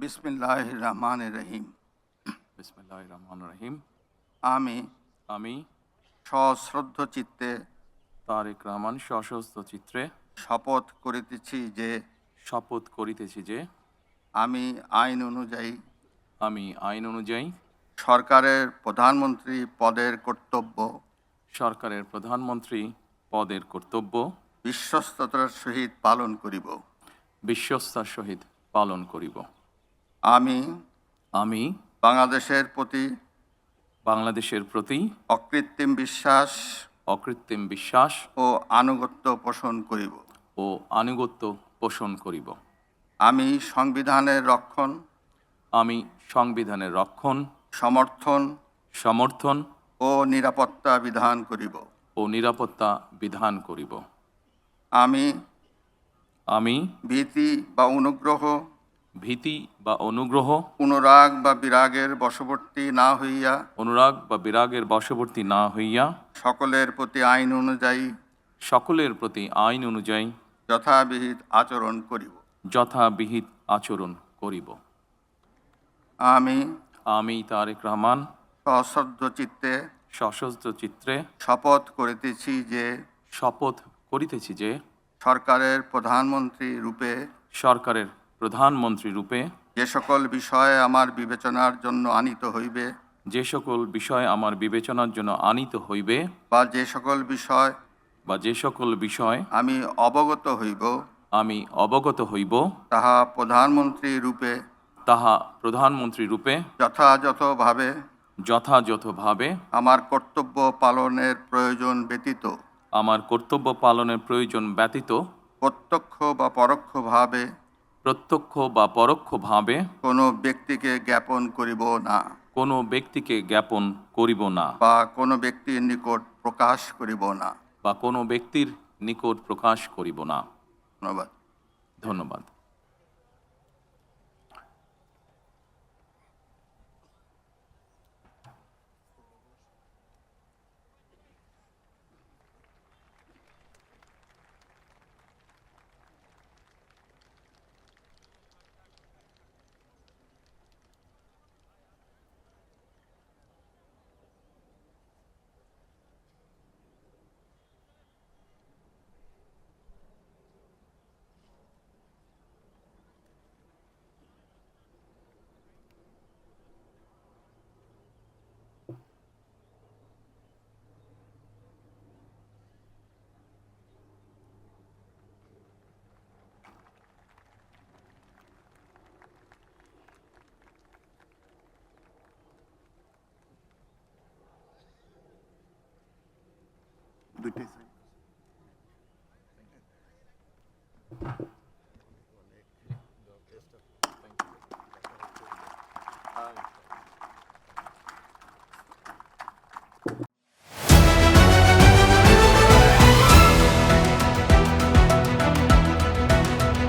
বিসমিল্লাহ রহমান রহিম। বিসমুল্লাহ রহমান রহিম। আমি আমি সশ্রদ্ধ চিত্তে তারেক রহমান সশস্ত্র চিত্রে শপথ করিতেছি যে শপথ করিতেছি যে আমি আইন অনুযায়ী আমি আইন অনুযায়ী সরকারের প্রধানমন্ত্রী পদের কর্তব্য সরকারের প্রধানমন্ত্রী পদের কর্তব্য বিশ্বস্ততার সহিত পালন করিব। বিশ্বস্তার সহিত পালন করিব। আমি আমি বাংলাদেশের প্রতি বাংলাদেশের প্রতি অকৃত্রিম বিশ্বাস অকৃত্রিম বিশ্বাস ও আনুগত্য পোষণ করিব। ও আনুগত্য পোষণ করিব। আমি সংবিধানের রক্ষণ আমি সংবিধানের রক্ষণ সমর্থন সমর্থন ও নিরাপত্তা বিধান করিব। ও নিরাপত্তা বিধান করিব। আমি আমি ভীতি বা অনুগ্রহ ভীতি বা অনুগ্রহ অনুরাগ বা বিরাগের বশবর্তী না হইয়া অনুরাগ বা বিরাগের বশবর্তী না হইয়া সকলের প্রতি আইন অনুযায়ী সকলের প্রতি আইন অনুযায়ী যথাবিহিত আচরণ করিব। যথাবিহিত আচরণ করিব। আমি আমি তারেক রহমান সশ্রদ্ধ চিত্তে সশস্ত্র চিত্রে শপথ করিতেছি যে শপথ করিতেছি যে সরকারের প্রধানমন্ত্রী রূপে সরকারের প্রধানমন্ত্রী রূপে যে সকল বিষয়ে আমার বিবেচনার জন্য আনিত হইবে যে সকল বিষয় আমার বিবেচনার জন্য আনিত হইবে বা যে সকল বিষয় বা যে সকল বিষয় আমি অবগত হইব আমি অবগত হইব তাহা প্রধানমন্ত্রী রূপে তাহা প্রধানমন্ত্রী রূপে যথাযথভাবে যথাযথভাবে আমার কর্তব্য পালনের প্রয়োজন ব্যতীত আমার কর্তব্য পালনের প্রয়োজন ব্যতীত প্রত্যক্ষ বা পরোক্ষভাবে প্রত্যক্ষ বা পরোক্ষভাবে কোনো ব্যক্তিকে জ্ঞাপন করিব না কোনো ব্যক্তিকে জ্ঞাপন করিব না বা কোনো ব্যক্তির নিকট প্রকাশ করিব না। বা কোনো ব্যক্তির নিকট প্রকাশ করিব না। ধন্যবাদ। ধন্যবাদ।